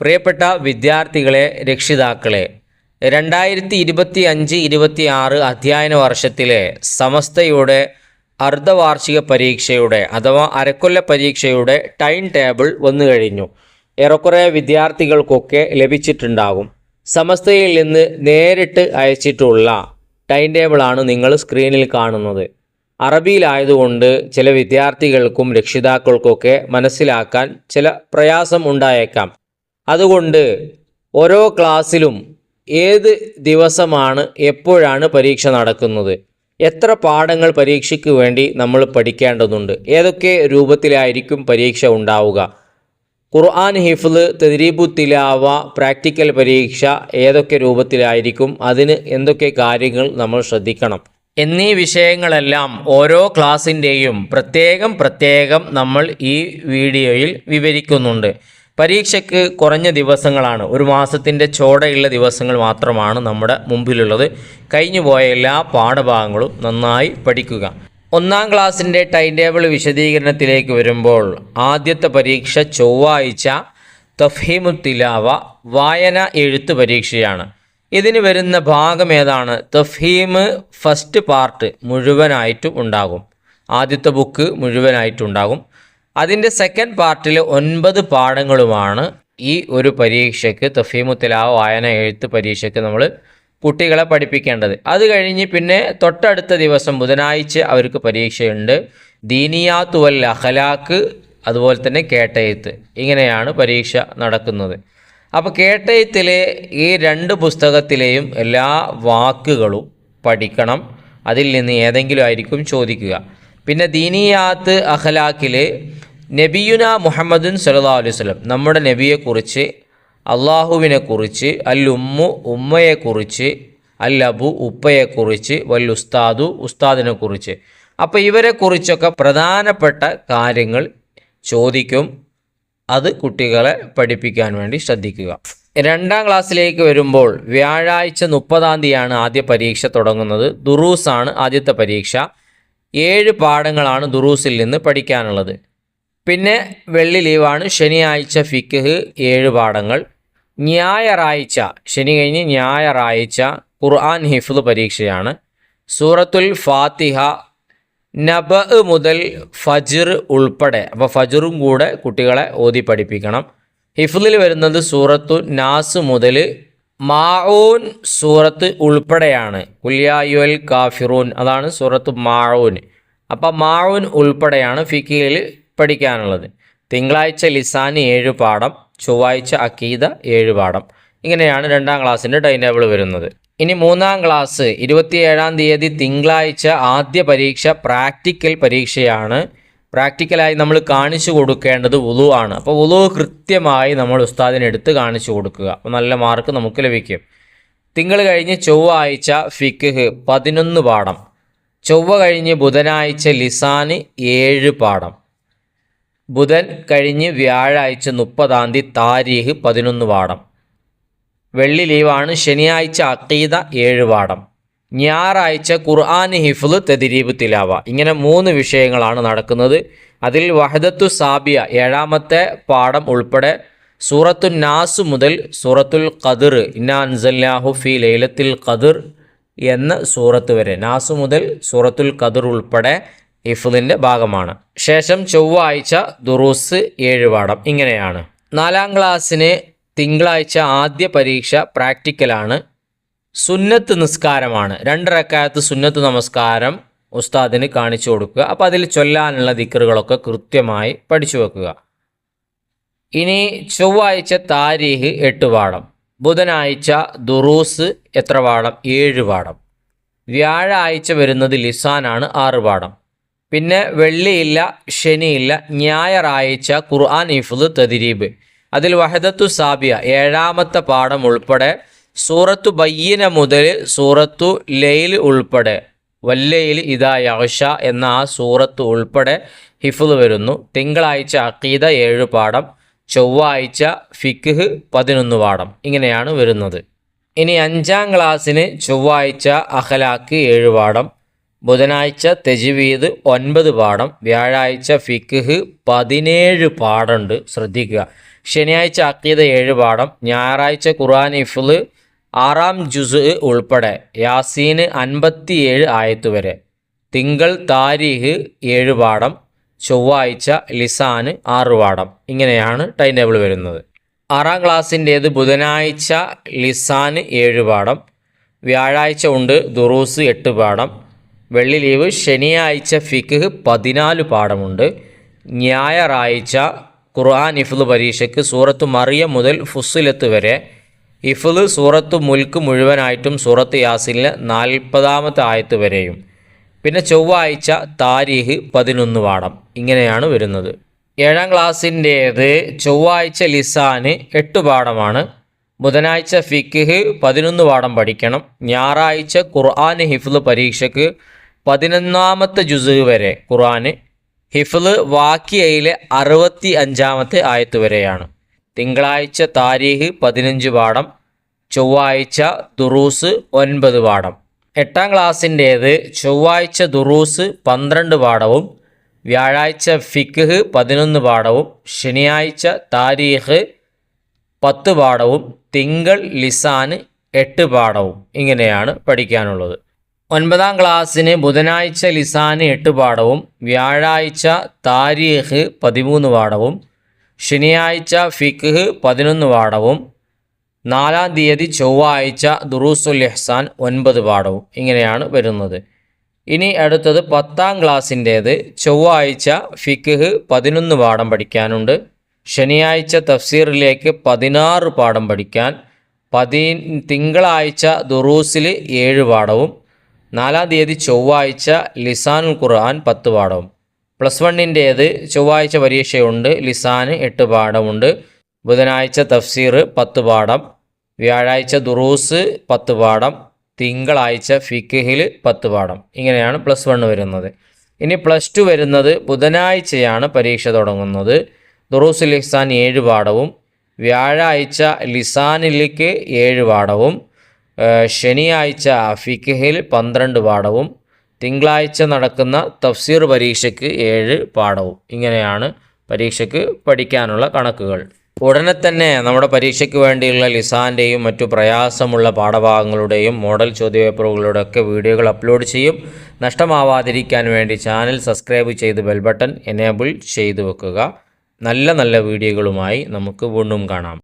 പ്രിയപ്പെട്ട വിദ്യാർത്ഥികളെ രക്ഷിതാക്കളെ രണ്ടായിരത്തി ഇരുപത്തി അഞ്ച് ഇരുപത്തി ആറ് അധ്യയന വർഷത്തിലെ സമസ്തയുടെ അർദ്ധവാർഷിക പരീക്ഷയുടെ അഥവാ അരക്കൊല്ല പരീക്ഷയുടെ ടൈം ടേബിൾ വന്നു കഴിഞ്ഞു. ഏറെക്കുറെ വിദ്യാർത്ഥികൾക്കൊക്കെ ലഭിച്ചിട്ടുണ്ടാകും. സമസ്തയിൽ നിന്ന് നേരിട്ട് അയച്ചിട്ടുള്ള ടൈം ടേബിളാണ് നിങ്ങൾ സ്ക്രീനിൽ കാണുന്നത്. അറബിയിലായതുകൊണ്ട് ചില വിദ്യാർത്ഥികൾക്കും രക്ഷിതാക്കൾക്കൊക്കെ മനസ്സിലാക്കാൻ ചില പ്രയാസം ഉണ്ടായേക്കാം. അതുകൊണ്ട് ഓരോ ക്ലാസ്സിലും ഏത് ദിവസമാണ് എപ്പോഴാണ് പരീക്ഷ നടക്കുന്നത്? എത്ര പാഠങ്ങൾ പരീക്ഷയ്ക്ക് വേണ്ടി നമ്മൾ പഠിക്കേണ്ടതുണ്ട്? ഏതൊക്കെ രൂപത്തിലായിരിക്കും പരീക്ഷ ഉണ്ടാവുക? ഖുർആൻ ഹിഫ്ല് തെരീബു തിലാവ പ്രാക്ടിക്കൽ പരീക്ഷ ഏതൊക്കെ രൂപത്തിലായിരിക്കും? അതിന് എന്തൊക്കെ കാര്യങ്ങൾ നമ്മൾ ശ്രദ്ധിക്കണം? എന്നീ വിഷയങ്ങളെല്ലാം ഓരോ ക്ലാസ്സിന്റെയും പ്രത്യേകം പ്രത്യേകം നമ്മൾ ഈ വീഡിയോയിൽ വിവരിക്കുന്നുണ്ട്. പരീക്ഷയ്ക്ക് കുറഞ്ഞ ദിവസങ്ങളാണ്. ഒരു മാസത്തിന്റെ ചോടയുള്ള ദിവസങ്ങൾ മാത്രമാണ് നമ്മുടെ മുമ്പിലുള്ളത്. കഴിഞ്ഞു പോയ എല്ലാ പാഠഭാഗങ്ങളും നന്നായി പഠിക്കുക. ഒന്നാം ക്ലാസ്സിന്റെ ടൈം ടേബിൾ വിശദീകരണത്തിലേക്ക് വരുമ്പോൾ ആദ്യത്തെ പരീക്ഷ ചൊവ്വാഴ്ച തഫീമു തിലാവ വായന എഴുത്ത് പരീക്ഷയാണ്. ഇതിന് വരുന്ന ഭാഗം ഏതാണ്? തഫീം ഫസ്റ്റ് പാർട്ട് മുഴുവനായിട്ടും ഉണ്ടാകും. ആദ്യത്തെ ബുക്ക് മുഴുവനായിട്ടുണ്ടാകും അതിന്റെ സെക്കൻഡ് പാർട്ടിൽ ഒൻപത് പാഠങ്ങളുമാണ് ഈ ഒരു പരീക്ഷയ്ക്ക് തഫീമു വായന എഴുത്ത് പരീക്ഷയ്ക്ക് നമ്മൾ കുട്ടികളെ പഠിപ്പിക്കേണ്ടത്. അത് കഴിഞ്ഞ് പിന്നെ തൊട്ടടുത്ത ദിവസം ബുധനാഴ്ച അവർക്ക് പരീക്ഷയുണ്ട്. ദീനിയാത്തു വൽ അതുപോലെ തന്നെ കേട്ടയത്ത് ഇങ്ങനെയാണ് പരീക്ഷ നടക്കുന്നത്. അപ്പോൾ കേട്ടയത്തിലെ ഈ രണ്ട് പുസ്തകത്തിലെയും എല്ലാ വാക്കുകളും പഠിക്കണം. അതിൽ നിന്ന് ഏതെങ്കിലും ആയിരിക്കും ചോദിക്കുക. പിന്നെ ദീനിയാത്ത് അഖലാക്കിൽ നബിയുന മുഹമ്മദുൻ സല്ലാ അലൈഹി വസല്ലം. നമ്മുടെ നബിയെക്കുറിച്ച് അള്ളാഹുവിനെക്കുറിച്ച് അൽ ഉമ്മു ഉമ്മയെക്കുറിച്ച് അൽ അബു ഉപ്പയെക്കുറിച്ച് വൽ ഉസ്താദു ഉസ്താദിനെക്കുറിച്ച്. അപ്പോൾ ഇവരെക്കുറിച്ചൊക്കെ പ്രധാനപ്പെട്ട കാര്യങ്ങൾ ചോദിക്കും. അത് കുട്ടികളെ പഠിപ്പിക്കാൻ വേണ്ടി ശ്രദ്ധിക്കുക. രണ്ടാം ക്ലാസ്സിലേക്ക് വരുമ്പോൾ വ്യാഴാഴ്ച മുപ്പതാം തീയതിയാണ് ആദ്യ പരീക്ഷ തുടങ്ങുന്നത്. ദുറൂസാണ് ആദ്യത്തെ പരീക്ഷ. ഏഴ് പാഠങ്ങളാണ് ദുറൂസിൽ നിന്ന് പഠിക്കാനുള്ളത്. പിന്നെ വെള്ളി ലീവാണ്. ശനിയാഴ്ച ഫിക്കഹ് ഏഴ് പാഠങ്ങൾ. ഞായറാഴ്ച ശനി കഴിഞ്ഞ് ഞായറാഴ്ച ഖുർആൻ ഹിഫ്ദ് പരീക്ഷയാണ്. സൂറത്തുൽ ഫാത്തിഹ നബ മുതൽ ഫജിർ ഉൾപ്പെടെ അപ്പോൾ ഫജറും കൂടെ കുട്ടികളെ ഓതി പഠിപ്പിക്കണം. ഹിഫ്ദിൽ വരുന്നത് സൂറത്തു നാസ് മുതൽ മാഊൻ സൂറത്ത് ഉൾപ്പെടെയാണ്. കുല്യായുൽ കാഫിറൂൻ അതാണ് സൂറത്ത് മാഊൻ. അപ്പം മാഊൻ ഉൾപ്പെടെയാണ് ഫിക്കിയിൽ പഠിക്കാനുള്ളത്. തിങ്കളാഴ്ച ലിസാനി ഏഴ് പാഠം ചൊവ്വാഴ്ച അക്കീദ ഏഴ് പാഠം. ഇങ്ങനെയാണ് രണ്ടാം ക്ലാസ്സിന്റെ ടൈം ടേബിൾ വരുന്നത്. ഇനി മൂന്നാം ക്ലാസ് ഇരുപത്തിയേഴാം തീയതി തിങ്കളാഴ്ച ആദ്യ പരീക്ഷ പ്രാക്ടിക്കൽ പരീക്ഷയാണ്. പ്രാക്ടിക്കലായി നമ്മൾ കാണിച്ചു കൊടുക്കേണ്ടത് ഉളു ആണ്. അപ്പോൾ ഉളു കൃത്യമായി നമ്മൾ ഉസ്താദിനെടുത്ത് കാണിച്ചു കൊടുക്കുക. അപ്പോൾ നല്ല മാർക്ക് നമുക്ക് ലഭിക്കും. തിങ്കൾ കഴിഞ്ഞ് ചൊവ്വാഴ്ച ഫിക്ക് പതിനൊന്ന് പാഠം. ചൊവ്വ കഴിഞ്ഞ് ബുധനാഴ്ച ലിസാന് ഏഴ് പാഠം. ബുധൻ കഴിഞ്ഞ് വ്യാഴാഴ്ച മുപ്പതാം തീയതി താരീഖ് പതിനൊന്ന് പാഠം വെള്ളി ലീവാണ് ശനിയാഴ്ച അക്കീത ഏഴ് പാഠം ഞായറാഴ്ച ഖുർആൻ ഹിഫ്ല് തെതിരീബ് തിലാവ. ഇങ്ങനെ മൂന്ന് വിഷയങ്ങളാണ് നടക്കുന്നത്. അതിൽ വഹദത്തു സാബിയ ഏഴാമത്തെ പാഠം ഉൾപ്പെടെ സൂറത്തു നാസ് മുതൽ സൂറത്തുൽ ഖദർ ഇന്ന അൻസല്ലാഹു ഫി ലൈലത്തിൽ ഖദർ എന്ന സൂറത്ത് വരെ. നാസ് മുതൽ സൂറത്തുൽ ഖദർ ഉൾപ്പെടെ ഹിഫ്ലിന്റെ ഭാഗമാണ്. ശേഷം ചൊവ്വാഴ്ച ദുറൂസ് ഏഴ് പാഠം ഇങ്ങനെയാണ്. നാലാം ക്ലാസ്സിന് തിങ്കളാഴ്ച ആദ്യ പരീക്ഷ പ്രാക്ടിക്കലാണ്. സുന്നത്ത് നിസ്കാരമാണ്. രണ്ടരക്കാലത്ത് സുന്നത്ത് നമസ്കാരം ഉസ്താദിന് കാണിച്ചു കൊടുക്കുക. അപ്പോൾ അതിൽ ചൊല്ലാനുള്ള ദിക്കറുകളൊക്കെ കൃത്യമായി പഠിച്ചു വെക്കുക. ഇനി ചൊവ്വാഴ്ച താരീഖ് എട്ട് പാഠം ബുധനാഴ്ച ദുറൂസ് എത്ര പാഠം ഏഴ് പാഠം വ്യാഴാഴ്ച വരുന്നത് ലിസാനാണ് ആറ് പാഠം പിന്നെ വെള്ളിയില്ല ശനിയില്ല ഞായറാഴ്ച ഖുർആൻ ഇഫ്ദ് തദിരീബ്. അതിൽ വഹദത്തു സാബിയ ഏഴാമത്തെ പാഠം ഉൾപ്പെടെ സൂറത്തു ബയ്യന മുതൽ സൂറത്തു ലൈൽ ഉൾപ്പെടെ വല്ലയിൽ ഇതാ യഹഷ എന്ന ആ സൂറത്ത് ഉൾപ്പെടെ ഹിഫുദ് വരുന്നു. തിങ്കളാഴ്ച അക്കീദ ഏഴ് പാഠം ചൊവ്വാഴ്ച ഫിഖ് പതിനൊന്ന് പാഠം. ഇങ്ങനെയാണ് വരുന്നത്. ഇനി അഞ്ചാം ക്ലാസ്സിന് ചൊവ്വാഴ്ച അഖലാക്ക് ഏഴ് പാഠം ബുധനാഴ്ച തെജുവീത് ഒൻപത് പാഠം വ്യാഴാഴ്ച ഫിഖ് പതിനേഴ് പാഠമുണ്ട്. ശ്രദ്ധിക്കുക. ശനിയാഴ്ച അക്കീത ഏഴ് പാഠം ഞായറാഴ്ച ഖുർആൻ ഇഫ്ല് ആറാം ജുസ് ഉൾപ്പെടെ. യാസീന് അൻപത്തിയേഴ് ആയത്ത് വരെ. തിങ്കൾ താരീഖ് ഏഴ് പാഠം ചൊവ്വാഴ്ച ലിസാന് ആറ് പാഠം. ഇങ്ങനെയാണ് ടൈം ടേബിൾ വരുന്നത്. ആറാം ക്ലാസ്സിന്റേത് ബുധനാഴ്ച ലിസാന് ഏഴ് പാഠം വ്യാഴാഴ്ച ഉണ്ട് ദുറൂസ് എട്ട് പാഠം വെള്ളി ലീവ് ശനിയാഴ്ച ഫിഖ് പതിനാല് പാഠമുണ്ട്. ഞായറാഴ്ച ഖുർആൻ ഇഫ്ല് പരീക്ഷയ്ക്ക് സൂറത്ത് മറിയ മുതൽ ഫുസ്സിലത്ത് വരെ. ഇഫ്ല് സൂറത്ത് മുൽക്ക് മുഴുവനായിട്ടും സൂറത്ത് യാസിലിന് നാൽപ്പതാമത്തെ ആയത്ത് വരെയും. പിന്നെ ചൊവ്വാഴ്ച താരീഖ് പതിനൊന്ന് പാഠം. ഇങ്ങനെയാണ് വരുന്നത്. ഏഴാം ക്ലാസ്സിന്റേത് ചൊവ്വാഴ്ച ലിസാന് എട്ട് പാഠമാണ്. ബുധനാഴ്ച ഫിഖ് പതിനൊന്ന് പാഠം പഠിക്കണം. ഞായറാഴ്ച ഖുർആൻ ഹിഫ്ല് പരീക്ഷയ്ക്ക് പതിനൊന്നാമത്തെ ജുസ് വരെ ഖുറാന് ഹിഫ്ല് വാക്കിയയിലെ അറുപത്തി അഞ്ചാമത്തെ ആയത്ത് വരെയാണ്. തിങ്കളാഴ്ച താരീഖ് പതിനഞ്ച് പാഠം ചൊവ്വാഴ്ച ദുറൂസ് ഒൻപത് പാഠം. എട്ടാം ക്ലാസ്സിന്റേത് ചൊവ്വാഴ്ച ദുറൂസ് പന്ത്രണ്ട് പാഠവും വ്യാഴാഴ്ച ഫിഖ് പതിനൊന്ന് പാഠവും ശനിയാഴ്ച താരീഖ് പത്ത് പാഠവും തിങ്കൾ ലിസാന് എട്ട് പാഠവും ഇങ്ങനെയാണ് പഠിക്കാനുള്ളത്. ഒൻപതാം ക്ലാസ്സിന് ബുധനാഴ്ച ലിസാന് എട്ട് പാഠവും വ്യാഴാഴ്ച താരീഖ് പതിമൂന്ന് പാഠവും ശനിയാഴ്ച ഫിഖ് പതിനൊന്ന് പാഠവും നാലാം തീയതി ചൊവ്വാഴ്ച ദുറൂസുൽ എഹ്സാൻ ഒൻപത് പാഠവും ഇങ്ങനെയാണ് വരുന്നത്. ഇനി അടുത്തത് പത്താം ക്ലാസ്സിന്റേത്. ചൊവ്വാഴ്ച ഫിഖ് പതിനൊന്ന് പാഠം പഠിക്കാനുണ്ട്. ശനിയാഴ്ച തഫ്സീറിലേക്ക് പതിനാറ് പാഠം പഠിക്കാൻ പതി തിങ്കളാഴ്ച ദുറൂസിൽ ഏഴ് പാഠവും നാലാം തീയതി ചൊവ്വാഴ്ച ലിസാനുൽ ഖുർആൻ പത്ത് പാഠവും പ്ലസ് വണ്ണിന്റേത് ചൊവ്വാഴ്ച പരീക്ഷയുണ്ട്. ലിസാന് എട്ട് പാഠമുണ്ട്. ബുധനാഴ്ച തഫ്സീർ പത്ത് പാഠം. വ്യാഴാഴ്ച ദുറൂസ് പത്ത് പാഠം. തിങ്കളാഴ്ച ഫിക്കഹിൽ പത്ത് പാഠം. ഇങ്ങനെയാണ് പ്ലസ് വൺ വരുന്നത്. ഇനി പ്ലസ് ടു വരുന്നത് ബുധനാഴ്ചയാണ് പരീക്ഷ തുടങ്ങുന്നത്. ദുറൂസ് ലിസാൻ ഏഴ് പാഠവും വ്യാഴാഴ്ച ലിസാനിലേക്ക് ഏഴ് പാഠവും ശനിയാഴ്ച ഫിഖിൽ പന്ത്രണ്ട് പാഠവും തിങ്കളാഴ്ച നടക്കുന്ന തഫ്സീർ പരീക്ഷയ്ക്ക് ഏഴ് പാഠവും. ഇങ്ങനെയാണ് പരീക്ഷയ്ക്ക് പഠിക്കാനുള്ള കണക്കുകൾ. ഉടനെ തന്നെ നമ്മുടെ പരീക്ഷയ്ക്ക് വേണ്ടിയുള്ള ലിസാന്റെയും മറ്റു പ്രയാസമുള്ള പാഠഭാഗങ്ങളുടെയും മോഡൽ ചോദ്യപേപ്പറുകളുടെ ഒക്കെ വീഡിയോകൾ അപ്ലോഡ് ചെയ്യും. നഷ്ടമാവാതിരിക്കാൻ വേണ്ടി ചാനൽ സബ്സ്ക്രൈബ് ചെയ്ത് ബെൽബട്ടൺ എനേബിൾ ചെയ്തു വെക്കുക. നല്ല നല്ല വീഡിയോകളുമായി നമുക്ക് വീണ്ടും കാണാം.